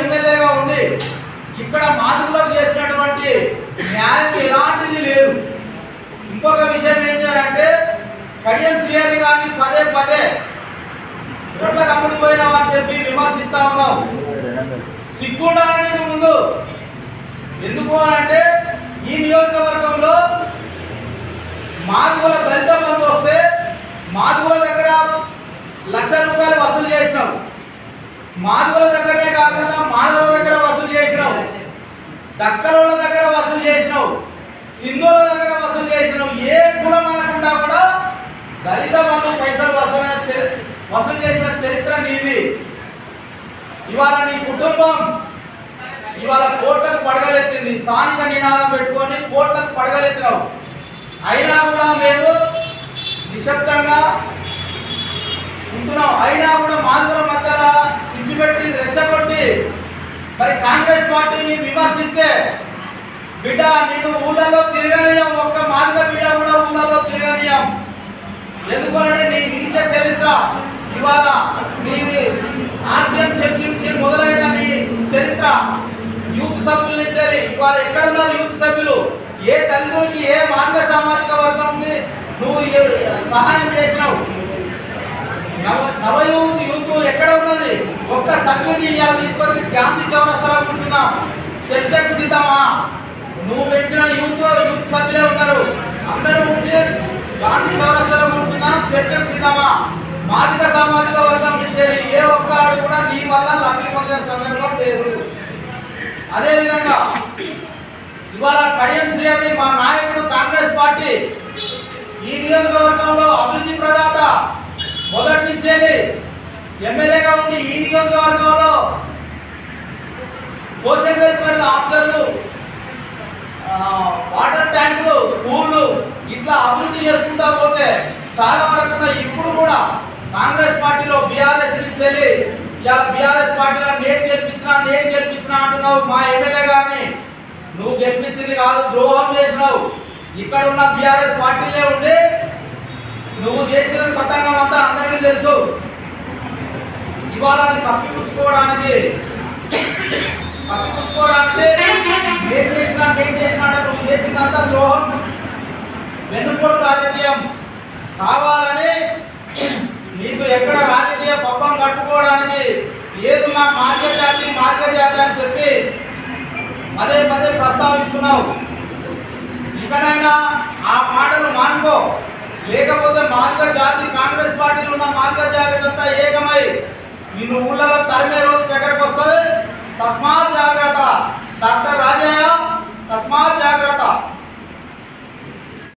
ఎమ్మెల్యేగా ఉండి ఇక్కడ మాదిరిలోకి చేసినటువంటి న్యాయం ఎలాంటిది లేదు. ఇంకొక విషయం ఏం చేయాలంటే కడియం శ్రీహరి గారిని పదే పదే రొట్ల కమ్ముడు పోయినావా చెప్పి విమర్శిస్తా ఉన్నాం. సిగ్గుండాలని ముందు. ఎందుకు అనంటే ఈ నియోజకవర్గంలో మాదిగుల దళిత మంది వస్తే మాదిగుల దగ్గర చేసినావు. మాధువుల దగ్గరనే కాకుండా మానవుల దగ్గర వసూలు చేసినావు. దక్కలోళ్ళ దగ్గర వసూలు చేసినావు. సింధువుల దగ్గర వసూలు చేసినావు. ఏ కులం అనకుండా కూడా దళిత బంధు పైసలు వసూలైన వసూలు చేసిన చరిత్ర నీది. ఇవాళ నీ కుటుంబం ఇవాళ కోట్లకు పడగలెత్తింది. స్థానిక నినాదం పెట్టుకొని కోట్లకు పడగలెత్తినావు. అయినా కూడా మేము నిశ్శబ్దంగా ఉంటున్నాం. అయినా కూడా మరి కాంగ్రెస్ పార్టీని విమర్శిస్తే బిడ్డ నేను ఊళ్ళలో తిరగనీయం ఒక్క మార్గ బిడ్డ కూడా ఊళ్ళలో తిరగనీయం ఎందుకంటే నీ నీచ చరిత్ర ఇవాళ నీది ఆర్సీఎం చర్చించి మొదలైన నీ చరిత్ర యూత్ సభ్యుల నుంచి ఇవాళ ఎక్కడ ఉన్నారు యూత్ సభ్యులు? ఏ తల్లిదండ్రులకి ఏ మార్గ సామాజిక వర్గంకి నువ్వు సహాయం చేసినావు? నవ నవయూత్ యూత్ ఎక్కడ ఉన్నది? ఒక్క సభ్యుని ఇవాళ తీసుకొని గాంధీ చౌరస్తాలో ఉంటున్నాం చర్చకు సిద్ధమా? నువ్వు పెంచిన యూత్ యూత్ సభ్యులే ఉన్నారు. అందరూ ఉంచి గాంధీ చౌరస్తాలో ఉంటున్నాం చర్చకు సిద్ధమా? మాదిక సామాజిక వర్గం నుంచి ఏ ఒక్క కూడా నీ వల్ల లబ్ధి పొందిన సందర్భం లేదు. అదేవిధంగా ఇవాళ కడియం శ్రీహరి మా నాయకుడు కాంగ్రెస్ పార్టీ ఈ నియోజకవర్గంలో అభివృద్ధి ప్రదాత మొదటి నుంచేది ఎమ్మెల్యేగా ఉండి ఈ నియోజకవర్గంలో సోషల్ వెల్ఫేర్ ఆఫీసర్లు వాటర్ ట్యాంకులు స్కూళ్ళు ఇట్లా అభివృద్ధి చేసుకుంటా పోతే చాలా వరకు ఇప్పుడు కూడా కాంగ్రెస్ పార్టీలో బీఆర్ఎస్ నుంచి వెళ్ళి ఇవాళ బీఆర్ఎస్ పార్టీలో నేను గెలిపించినా నేను గెలిపించినా అంటున్నావు. మా ఎమ్మెల్యే గారిని నువ్వు గెలిపించింది కాదు ద్రోహం చేసినావు. ఇక్కడ ఉన్న బీఆర్ఎస్ పార్టీలే ఉండి నువ్వు చేసిన పతంగం అంతా అందరికీ తెలుసు. వివాదాన్ని అది కప్పిపుచ్చుకోవడానికి కప్పిపుచ్చుకోవడానికి నేను చేసిన నేను చేసిన నువ్వు చేసిందంతా ద్రోహం వెన్నుపోటు రాజకీయం కావాలని నీకు ఎక్కడ రాజకీయ పబ్బం కట్టుకోవడానికి ఏదో నా మార్గజాతి జాతి మార్గ జాతి అని చెప్పి పదే పదే ప్రస్తావిస్తున్నావు. ఇకనైనా ఆ మాటలు మానుకో. లేకపోతే మాదిగ జాతి కాంగ్రెస్ పార్టీలో ఉన్న మాదిగ జాతి అంతా ఏకమై నిన్ను ఊళ్ళలో తరిమే రోజు దగ్గరకు వస్తుంది. తస్మా